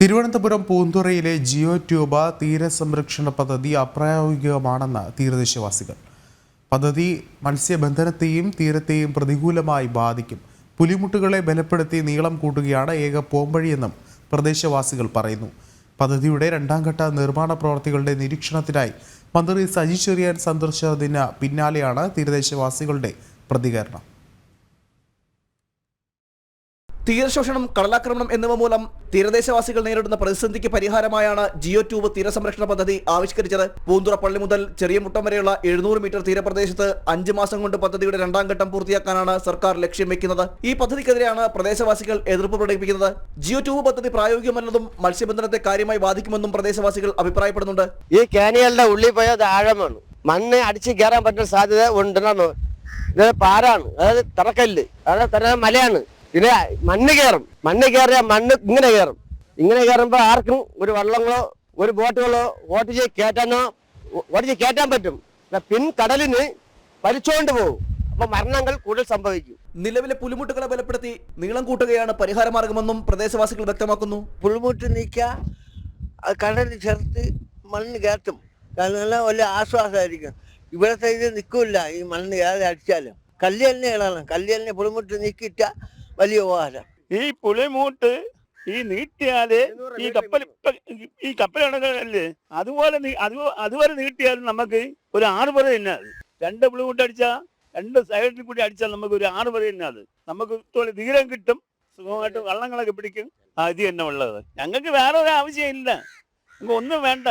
തിരുവനന്തപുരം പൂന്തുറയിലെ ജിയോ ട്യൂബ തീരസംരക്ഷണ പദ്ധതി അപ്രായോഗികമാണെന്ന് തീരദേശവാസികൾ. പദ്ധതി മത്സ്യബന്ധനത്തെയും തീരത്തെയും പ്രതികൂലമായി ബാധിക്കും. പുലിമുട്ടുകളെ ബലപ്പെടുത്തി നീളം കൂട്ടുകയാണ് ഏക പോംവഴിയെന്നും പ്രദേശവാസികൾ പറയുന്നു. പദ്ധതിയുടെ രണ്ടാം ഘട്ട നിർമ്മാണ പ്രവർത്തികളുടെ നിരീക്ഷണത്തിനായി മന്ത്രി സജി ചെറിയാൻ സന്ദർശിച്ചതിന് പിന്നാലെയാണ് തീരദേശവാസികളുടെ പ്രതികരണം. തീരശോഷണം കടലാക്രമണം എന്നിവ മൂലം തീരദേശവാസികൾ നേരിടുന്ന പ്രതിസന്ധിക്ക് പരിഹാരമായാണ് ജിയോ ട്യൂബ് തീരസംരക്ഷണ പദ്ധതി ആവിഷ്കരിച്ചത്. പൂന്തുറ പള്ളി മുതൽ ചെറിയ മുട്ടം വരെയുള്ള എഴുന്നൂറ് മീറ്റർ തീരപ്രദേശത്ത് അഞ്ച് മാസം കൊണ്ട് പദ്ധതിയുടെ രണ്ടാം ഘട്ടം പൂർത്തിയാക്കാനാണ് സർക്കാർ ലക്ഷ്യം വെക്കുന്നത്. ഈ പദ്ധതിക്കെതിരെയാണ് പ്രദേശവാസികൾ എതിർപ്പ് പ്രകടിപ്പിക്കുന്നത്. ജിയോ ട്യൂബ് പദ്ധതി പ്രായോഗികമല്ലെന്നും മത്സ്യബന്ധനത്തെ കാര്യമായി ബാധിക്കുമെന്നും പ്രദേശവാസികൾ അഭിപ്രായപ്പെടുന്നുണ്ട്. ഈ കാനികളുടെ ഉള്ളിൽ പോയ അത് ആഴമാണ്. മണ്ണ് അടിച്ച് കയറാൻ പറ്റുന്ന സാധ്യത ഉണ്ടെന്നാണ്. ഇത് പാറാണ്. അതായത് തറക്കല്ല്. അതായത് തറ മലയാണ്. ഇതിന് മണ്ണ് കയറും. മണ്ണ് കയറിയാൽ മണ്ണ് ഇങ്ങനെ കയറും. ഇങ്ങനെ കയറുമ്പോൾ ആർക്കും ഒരു വള്ളങ്ങളോ ഒരു ബോട്ടുകളോ ഓട്ടിച്ച് കയറ്റാനോ ഓടിച്ച് കയറ്റാൻ പറ്റും. പിൻ കടലിന് വലിച്ചുകൊണ്ട് പോകും. അപ്പൊ മരണങ്ങൾ കൂടുതൽ സംഭവിക്കും. നിലവിലെ പുലിമുട്ടുകളെ ബലപ്പെടുത്തി നീളം കൂട്ടുകയാണ് പരിഹാരമാർഗമെന്നും പ്രദേശവാസികൾ വ്യക്തമാക്കുന്നു. പുലിമുട്ട് നീക്കുക അത് കടലിൽ ചേർത്ത് മണ്ണ് കയറ്റും. കാരണം നല്ല വലിയ ആശ്വാസമായിരിക്കും. ഇവിടെ ഇത് നിൽക്കില്ല ഈ മണ്ണ് കയറി അടിച്ചാലും. കല്ലിയലിനെ ഇടണം. കല്ലിയലിനെ പുളിമുട്ട് നീക്കിയിട്ട വലിയ ഉപകാരം. ഈ പുളിമൂട്ട് ഈ നീട്ടിയാൽ ഈ കപ്പൽ ഈ കപ്പലണക്കല്ലേ അതുപോലെ നീ- അതുവരെ നീട്ടിയാലും നമുക്ക് ഒരു ആറ് വരെ തന്നെ അത്. രണ്ട് പുളിമൂട്ട് അടിച്ചാ രണ്ട് സൈഡിൽ കൂടി അടിച്ചാൽ നമുക്ക് ഒരു ആറ് വരെ തന്നെ അത്. നമുക്ക് ഇത്തോളം ദീരം കിട്ടും സുഖമായിട്ട് വള്ളങ്ങളൊക്കെ പിടിക്കും. ആ ഇത് തന്നെ ഉള്ളത്. ഞങ്ങൾക്ക് വേറെ ഒരു ആവശ്യമില്ല. നമുക്ക് ഒന്നും വേണ്ട.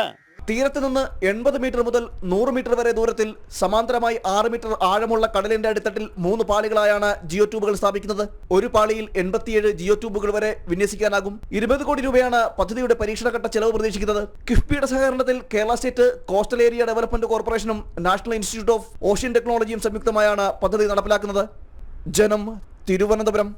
തീരത്ത് നിന്ന് എൺപത് മീറ്റർ മുതൽ നൂറ് മീറ്റർ വരെ ദൂരത്തിൽ സമാന്തരമായി ആറ് മീറ്റർ ആഴമുള്ള കടലിന്റെ അടിത്തട്ടിൽ മൂന്ന് പാളികളായാണ് ജിയോ ട്യൂബുകൾ സ്ഥാപിക്കുന്നത്. ഒരു പാളിയിൽ എൺപത്തിയേഴ് ജിയോ ട്യൂബുകൾ വരെ വിന്യസിക്കാനാകും. ഇരുപത് കോടി രൂപയാണ് പദ്ധതിയുടെ പരീക്ഷണഘട്ട ചെലവ് പ്രതീക്ഷിക്കുന്നത്. കിഫ്ബിയുടെ സഹകരണത്തിൽ Kerala state coastal area development കോർപ്പറേഷനും നാഷണൽ ഇൻസ്റ്റിറ്റ്യൂട്ട് ഓഫ് ഓഷ്യൻ ടെക്നോളജിയും സംയുക്തമായാണ് പദ്ധതി നടപ്പിലാക്കുന്നത്. ജനം തിരുവനന്തപുരം.